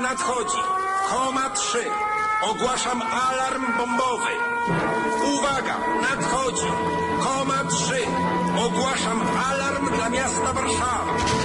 nadchodzi. Koma 3. Ogłaszam alarm bombowy. Uwaga, nadchodzi. Koma 3. Ogłaszam alarm dla miasta Warszawa.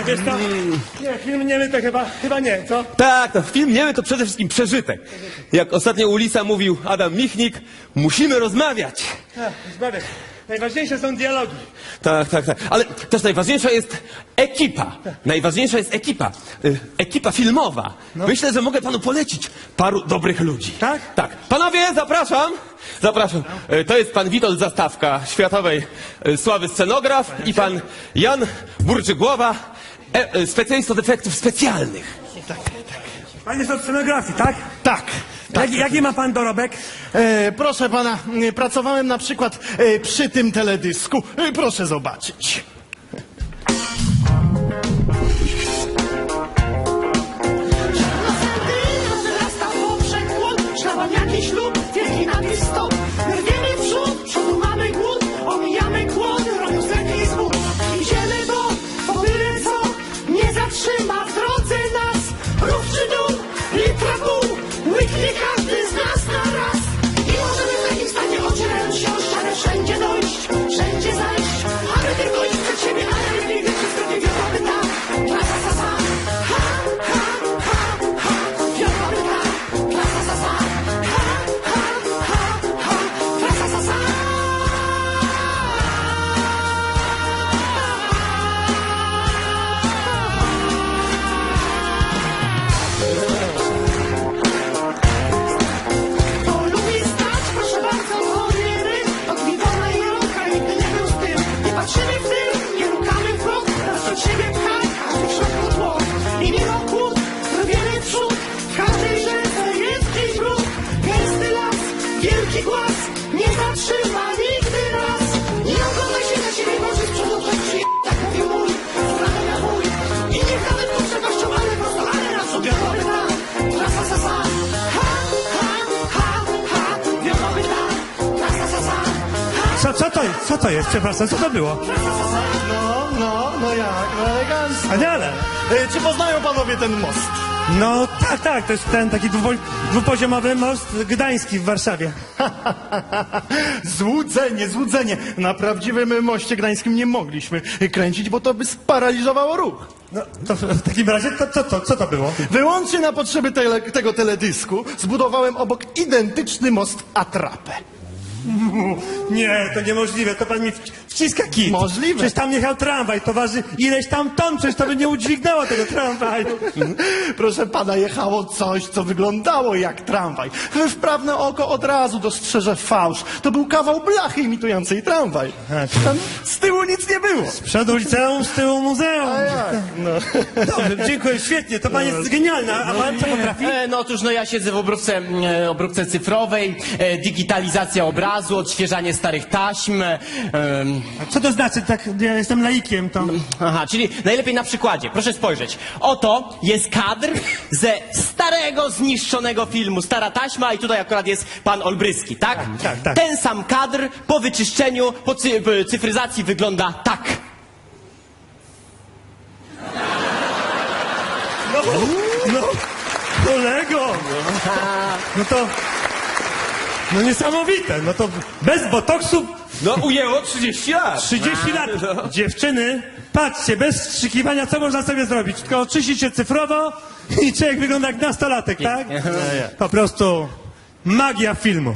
Nie, nie, wiesz co? Nie, film niemy to chyba, chyba nie, co? Tak, to film niemy to przede wszystkim przeżytek. Jak ostatnio u Lisa mówił Adam Michnik, musimy rozmawiać. Ach, Zbawek, najważniejsze są dialogi. Tak, tak, tak. Ale też najważniejsza jest ekipa. Najważniejsza jest ekipa. Y, Ekipa filmowa. Myślę, że mogę panu polecić paru dobrych ludzi. Tak? Tak. Panowie, zapraszam. Zapraszam. Y, To jest pan Witold Zastawka, światowej y, sławy scenograf i pan Jan Burczygłowa, e, e, specjalista od efektów specjalnych. Pan jest od scenografii, tak? Tak. Jaki, jaki ma pan dorobek? E, proszę pana, e, pracowałem na przykład e, przy tym teledysku. E, proszę zobaczyć. Patrzymy w tył, nie rukamy w bok. Nas od siebie pcha, każdy w środku tło. I mimo kłód, robiemy przód W każdej rzece jest gdzieś brud. Gęsty las, wielki głaz Nie zatrzyma Co, to jest? Przepraszam, co to było? No, no, no jak, no elegancko. Wspaniale. E, czy poznają panowie ten most? No tak, tak, to jest ten taki dwupo dwupoziomowy most gdański w Warszawie. złudzenie, złudzenie. Na prawdziwym moście gdańskim nie mogliśmy kręcić, bo to by sparaliżowało ruch. No to w takim razie, to, co, to, co to było? Wyłącznie na potrzeby tele, tego teledysku zbudowałem obok identyczny most atrapę. Nie, to niemożliwe, to pan mi wciska kit. Możliwe. Przecież tam jechał tramwaj, to waży ileś tam ton, przecież to by nie udźwignęło tego tramwaju. Proszę pana, jechało coś, co wyglądało jak tramwaj. Wprawne oko od razu dostrzeże fałsz. To był kawał blachy imitującej tramwaj. Tam z tyłu nic nie było. Z przodu liceum, z tyłu muzeum. A jak? No. Dobrze, dziękuję, świetnie, to pan jest genialny, a pan co potrafi? E, no otóż no ja siedzę w obróbce, e, obróbce cyfrowej, e, digitalizacja obrazu, odświeżanie starych taśm. E, co to znaczy, tak, ja jestem laikiem, to... Aha, czyli najlepiej na przykładzie. Proszę spojrzeć. Oto jest kadr ze starego, zniszczonego filmu. Stara taśma i tutaj akurat jest pan Olbryski, tak? Tak, tak. tak. Ten sam kadr po wyczyszczeniu, po cy cyfryzacji wygląda tak. No, no, no kolego! No to... No niesamowite, no to bez botoksu no ujęło 30 lat. 30 lat. Dziewczyny, patrzcie, bez wstrzykiwania, co można sobie zrobić? Tylko oczyścić się cyfrowo i człowiek wygląda jak nastolatek, tak? Po prostu magia filmu.